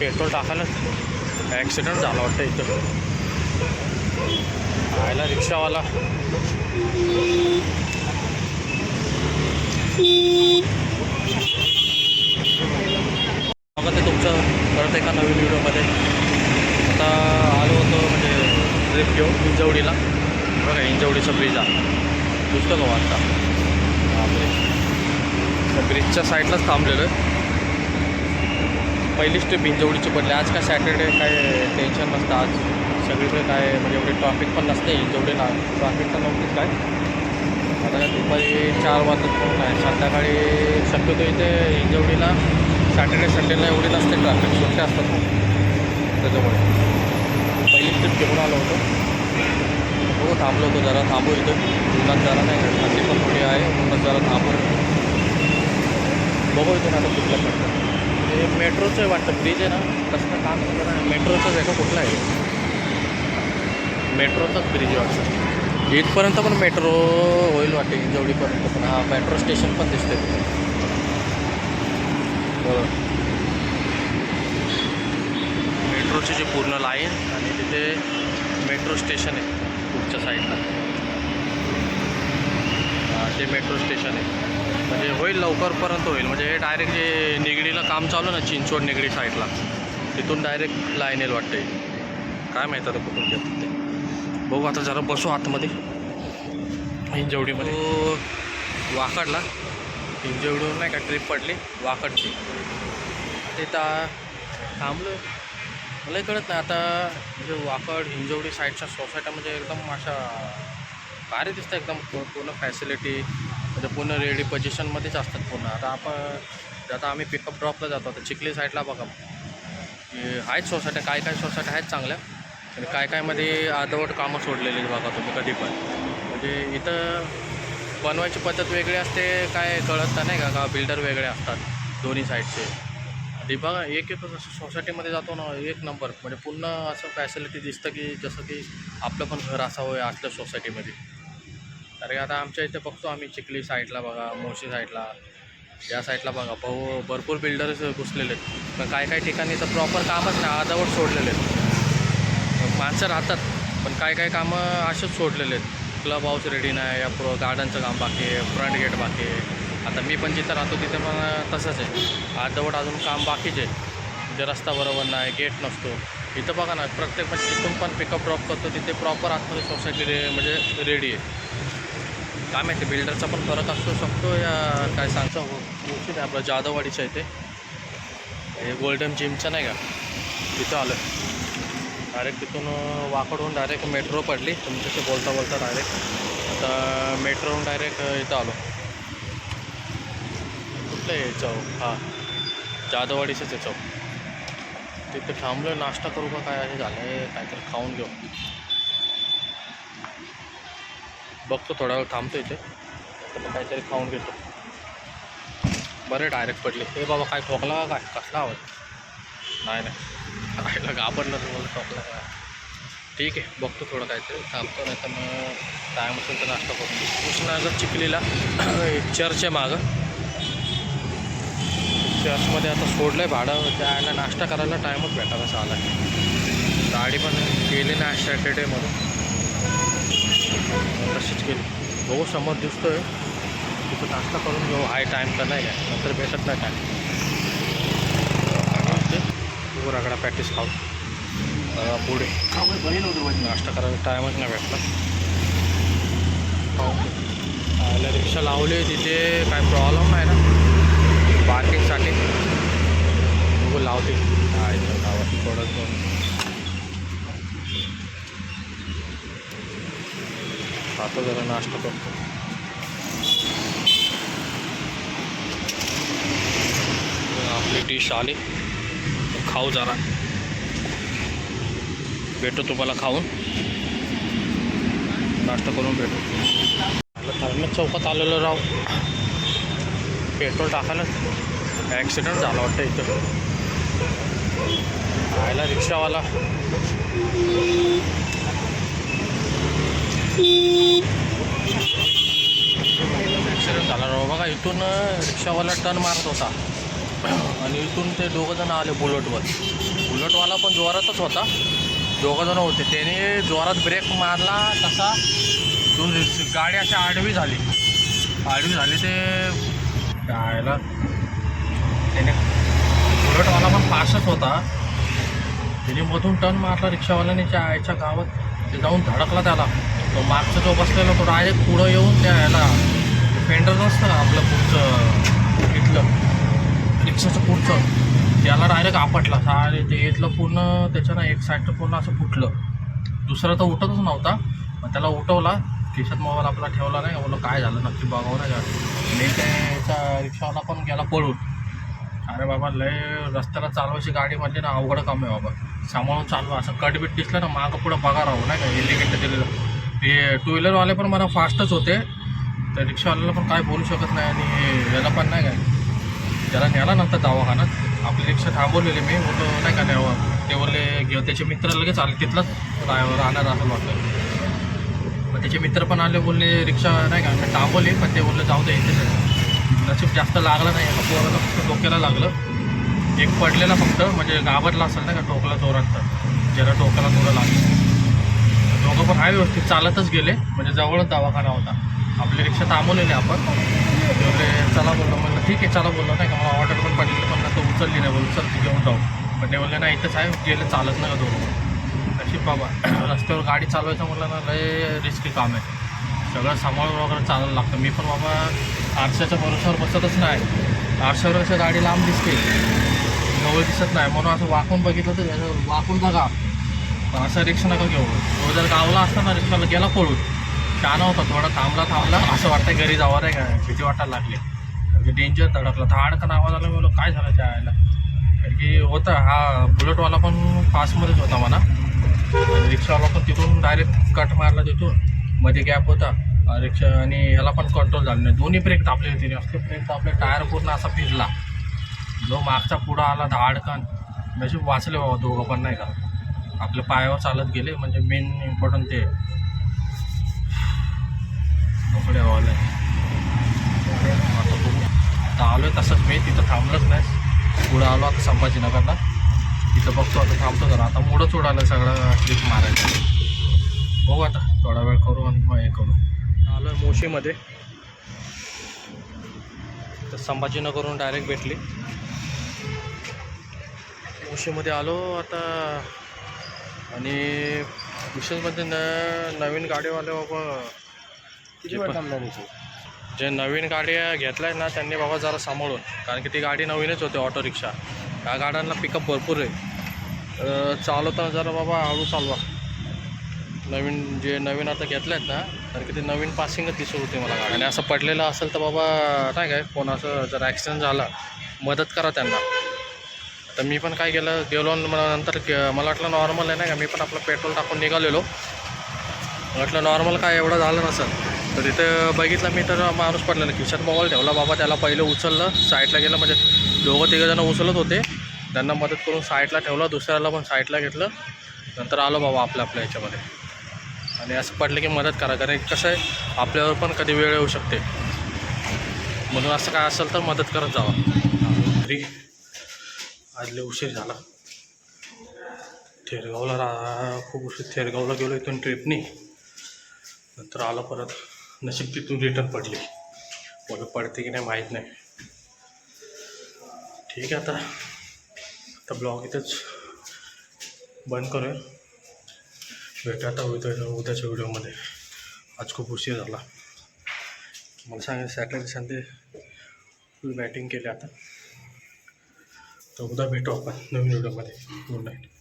Petrol टाकायलाच accident झाला वाटतं इथं. आयला रिक्षावाला. स्वागत आहे तुमचं परत एका नवीन व्हिडिओमध्ये. आता आलो होतो म्हणजे ट्रिप घेऊन इंजवडीला. बघा इंजवडीचा ब्रिज आहे. दुसरं का हो वाटता त्या ब्रिजच्या साईडलाच थांबलेलं आहे. पहिलीच ट्रिप इंजवडीची पडली. आज काय सॅटर्डे काय टेन्शन नसतं. आज सगळीकडे काय म्हणजे एवढे ट्रॉफिक पण नसते इंजवडीला ट्रॉफिक तर नव्हतीच काय. आता दुपारी चार वाजत पण आहे. संध्याकाळी शक्यतो इथे इंजवडीला सॅटर्डे संडेला एवढी नसते ट्रॅफिक सुट्ट्या असतात त्याच्यामुळे. पहिली ट्रिप घेऊन आलो होतो. हो थांबलो होतो जरा. थांबू इथं. उन्हात जरा नाही थंडी पण थोडी आहे. उन्हात जरा थांबू. बघू इथे आता कुठलं पडतं हे मेट्रोचं आहे वाटतं ब्रिज आहे ना? कसं काम केलं ना मेट्रोचंच आहे का कुठलं आहे? मेट्रोचाच ब्रिज आहे वाटतं. इथपर्यंत पण मेट्रो होईल वाटते जेवढीपर्यंत पण हा मेट्रो स्टेशन पण दिसते बरं. बरोबर मेट्रोची जी पूर्ण लाईन आणि तिथे मेट्रो स्टेशन आहे पुढच्या साईडला ते मेट्रो स्टेशन आहे. म्हणजे होईल लवकरपर्यंत होईल. म्हणजे हे डायरेक्ट जे निगडीला काम चालू ना चिंचवड निगडी साईडला तिथून डायरेक्ट लाईन येईल वाटते काय माहीत आता कुठून घेतात ते. बघू आता जरा बसू आतमध्ये. हिंजवडीमध्ये. तो वाकडला. हिंजवडीवर नाही का ट्रिप पडली वाकडची. तिथं थांबलो मलाही कळत नाही आता म्हणजे वाकड हिंजवडी साईडच्या सोसायट्या म्हणजे एकदम अशा भारी दिसतं एकदम पूर्ण फॅसिलिटी म्हणजे पूर्ण रेडी पोझिशनमध्येच असतात पूर्ण. आता आपण आता आम्ही पिकअप ड्रॉपला जातो. आता चिखली साईडला बघा. की आहेत सोसायट्या काय काय सोसायट्या आहेत चांगल्या. आणि काय कायमध्ये अर्धवट कामं सोडलेली आहेत बघा तुम्ही कधी पण. म्हणजे इथं बनवायची पद्धत वेगळी असते काय कळत नाही का? का बिल्डर वेगळे असतात दोन्ही साईडचे आणि बघा एक एक सोसायटीमध्ये जातो ना एक नंबर म्हणजे पूर्ण असं फॅसिलिटी दिसतं की जसं की आपलं पण घर असावं असल्या सोसायटीमध्ये कारण आता आमच्या इथे बघतो आम्ही चिखली साईडला बघा मोशी साईडला. या साईडला बघा भाऊ भरपूर बिल्डर्स घुसलेले आहेत. पण काय काय ठिकाणी तर प्रॉपर कामच नाही अर्धवट सोडलेले आहेत. माणसं राहतात पण काय काय कामं असेच सोडलेले आहेत. क्लब हाऊस रेडी नाही या प्रो गार्डनचं काम बाकी आहे फ्रंट गेट बाकी आहे. आता मी पण जिथं राहतो तिथे पण तसंच आहे. अर्धवट अजून काम बाकीच आहे. म्हणजे रस्ता बरोबर नाही गेट नसतो. इथं बघा ना प्रत्येक म्हणजे तिथून पण पिकअप ड्रॉप करतो तिथे प्रॉपर आतमध्ये सोसायटी रे म्हणजे रेडी आहे. काय माहिती बिल्डरचा पण फरक असू शकतो या काय सांगतो. नाही आपलं आहे इथे हे गोल्डन जिमचं नाही का? तिथं आलं डायरेक्ट तिथून वाकडहून डायरेक्ट मेट्रो पडली. तुमच्याशी बोलता बोलता डायरेक्ट आता मेट्रोहून डायरेक्ट इथं आलो. कुठलं आहे चौक? हां. जाधववाडीचंच आहे चौक. तिथे थांबलो नाश्ता करू का काय हे झालं आहे काहीतरी खाऊन घेऊ. बघतो थोडा वेळ थांबतो इथे. तर काहीतरी खाऊन घेतो. बरे डायरेक्ट पडले. हे बाबा काय ठोकला का काय? कसला आवाज? नाही नाही. राहिलं घाबरलं तर मला ठोकला काय ठीक आहे बघतो थोडं काहीतरी. थांबतो नाही तर मग टाईम असेल तर नाश्ता करतो कृष्णनगर चिखलीला चर्च आहे मागं. चर्चमध्ये आता सोडलं आहे भाडं. त्याला नाश्ता करायला टाईमच भेटायला कसा आला गाडी पण गेली नाही सॅटर्डे म्हणून. तशीच केली. बघू समोर दिसतोय. तिथं नाश्ता करून घेऊ. आहे टाईम तर नाही काय नंतर भेटत नाही टाईम रगडा पॅटीस खाऊ पुढे नाश्ता करायला टाईमच नाही भेटला. खाऊ रिक्षा लावली. तिथे काय प्रॉब्लेम नाही ना. पार्किंगसाठी बघू लावते. काय तर थोडं दोन आता जरा नाश्ता करतो आपली डिश आली तर खाऊ जरा भेटू तुम्हाला खाऊन नाश्ता करून भेटू धर्म चौकात आलेलो राव पेट्रोल टाकायला ॲक्सिडेंट झाला वाटतं इथं आयला रिक्षावाला ॲक्सिडेंट झाला राव. बघा इथून रिक्षावाला टर्न मारत होता. आणि इथून ते दोघं जण आले बुलेटवर. बुलेटवाला पण जोरातच होता. दोघं जण होते. त्याने जोरात ब्रेक मारला तसा दोन गाडी अशी आडवी झाली. आडवी झाली ते जायला त्याने बुलेटवाला पण पासच होता. त्याने मधून टर्न मारला रिक्षावाल्याने त्या आईच्या गावात. ते जाऊन धडकला त्याला. तो मागचा जो बसलेला तो डायरेक्ट पुढं येऊन त्या याला फेंडर नसतं का आपलं पुढचं इथलं रिक्षाचं पुढचं त्याला डायरेक्ट आपटला. सारे ते इथलं पूर्ण त्याच्यानं एक साईडचं पूर्ण असं फुटलं. दुसरं तर उठतच नव्हता. मग त्याला उठवला. खिशात मोबाईल आपला ठेवला नाही. बोललं काय झालं? नक्की बघावं नाही का? मी त्याचा रिक्षावाला पण गेला पळून. अरे बाबा लय रस्त्याला चालवायची गाडी म्हणजे ना अवघड काम आहे बाबा. सांभाळून चालू असं कटबीट दिसलं ना मागं पुढं बघा राहू नाही का? इंडिकेटर दिलेलं ते. टू व्हीलरवाले पण मला फास्टच होते. तर रिक्षावाल्याला पण काय बोलू शकत नाही आणि याला पण नाही काय. त्याला न्यायला नंतर दवाखान्यात. आपली रिक्षा थांबवलेली मी. बोललो नाही का न्यावं? ते बोलले घेऊ त्याचे मित्र लगेच आले तिथलाच. ड्रायव्हर राहणार असं वाटतं. मग त्याचे मित्र पण आले बोलले रिक्षा नाही का मी थांबवली. पण ते बोलले जाऊ दे इथे नशीब जास्त लागलं नाही. एका डोक्याला लागलं. एक पडलेला फक्त म्हणजे गावातला असेल ना का टोकला जोरात तर ज्याला टोकाला थोडं लागलं. दोघं पण आहे व्यवस्थित चालतच गेले. म्हणजे जवळच दवाखाना होता. आपली रिक्षा थांबवलेली आपण. एवढे चला बोललो म्हणलं ठीक आहे चला बोललो नाही का मला ऑर्डर पण पडलेली पण तो उचलली नाही बोल चल घेऊन जाऊ. पण ते बोलले नाही इथंच आहे गेले चालत नाही का दोघं अशी बाबा रस्त्यावर गाडी चालवायचं म्हणलं ना लय रिस्की काम आहे. सगळं सांभाळून वगैरे चालायला लागतं. मी पण बाबा आरशाच्या भरोशावर बसतच नाही. आरशावर अशा गाडी लांब दिसते. जवळ दिसत नाही. म्हणून असं वाकून बघितलं तर याचं वाकून बघा. पण असं रिक्षा नका घेऊ. तो जर गावला असता ना रिक्षाला गेला पळून. छान होता थोडा थांबला थांबला. असं वाटतं घरी जावं नाही काय भीती वाटायला लागली. म्हणजे डेंजर धडकला. धाडकन आवाज आला मी काय झालं त्या यायला कारण की होता. हा बुलेटवाला पण फास्टमध्येच होता म्हणा. रिक्षावाला पण तिथून डायरेक्ट कट मारला तिथून. मध्ये गॅप होता. रिक्षा आणि ह्याला पण कंट्रोल झाला नाही. दोन्ही ब्रेक दाबले होते. असले ब्रेक दाबले टायर पूर्ण असा फिरला. जो मागचा पुढं आला धाडकन म्हणजे वाचले बाबा दोघं पण नाही का? आपल्या पायावर चालत गेले म्हणजे मेन इम्पॉर्टंट ते. कपडे हवाले आता बघू. आता आलो आहे तसंच मी तिथं थांबलंच नाही पुढं आलो आता संभाजीनगरला. तिथं बघतो आता थांबतो जरा. आता मुडंच उडालं सगळं क्लिक मारायचं बघू आता थोडा वेळ करू आणि मग हे करू. आलो आहे मोशीमध्ये. तर संभाजीनगरहून डायरेक्ट भेटली. मोशीमध्ये आलो आता. आणि विशेष म्हणजे न नवीन गाडीवाले बाबा. किती वेळ थांबणार जे नवीन गाड्या घेतल्या आहेत ना त्यांनी बाबा जरा सांभाळून. कारण की ती गाडी नवीनच होती ऑटो रिक्षा त्या गाड्यांना पिकअप भरपूर आहे. अं, चालवताना जरा बाबा हळू चालवा. नवीन जे नवीन आता घेतले आहेत ना कारण की ते नवीन पासिंगच दिसत होते मला. आणि असं पडलेलं असेल तर बाबा नाही काय कोण असं जर ॲक्सिडेंट झाला मदत करा त्यांना. तर मी पण काय केलं गेलो आणि नंतर मला वाटलं नॉर्मल आहे नाही का मी पण आपलं पेट्रोल टाकून निघालेलो. म्हटलं नॉर्मल काय एवढं झालं नसेल. तर तिथं बघितलं मी तर माणूस पडलेला खिशात मोबाईल ठेवला बाबा त्याला पहिलं उचललं साईडला गेलं म्हणजे दोघं तिघंजणं उचलत होते. त्यांना मदत करून साईडला ठेवलं दुसऱ्याला पण साईडला घेतलं. नंतर आलो बाबा आपल्या आपल्या ह्याच्यामध्ये आणि असं पडलं की मदत करा कारण कसं आहे आपल्यावर पण कधी वेळ येऊ शकते. म्हणून असं काय असेल तर मदत करत जावा. घरी आज लय उशीर झाला. थेरगावला रा खूप उशीर थेरगावला गेलो इथून ट्रिपनी नंतर आलो परत. नशीब तिथून रिटर्न पडली. मला पडते की नाही माहीत नाही. ठीक आहे आता. आता ब्लॉग इथंच बंद करूया. भेटू आता उद्या उद्याच्या व्हिडिओमध्ये? आज खूप उशीर झाला. मला सांगा सॅटर्डे संडे फुल बॅटिंग केली आता. तर उद्या भेटू आपण नवीन व्हिडिओमध्ये. Good night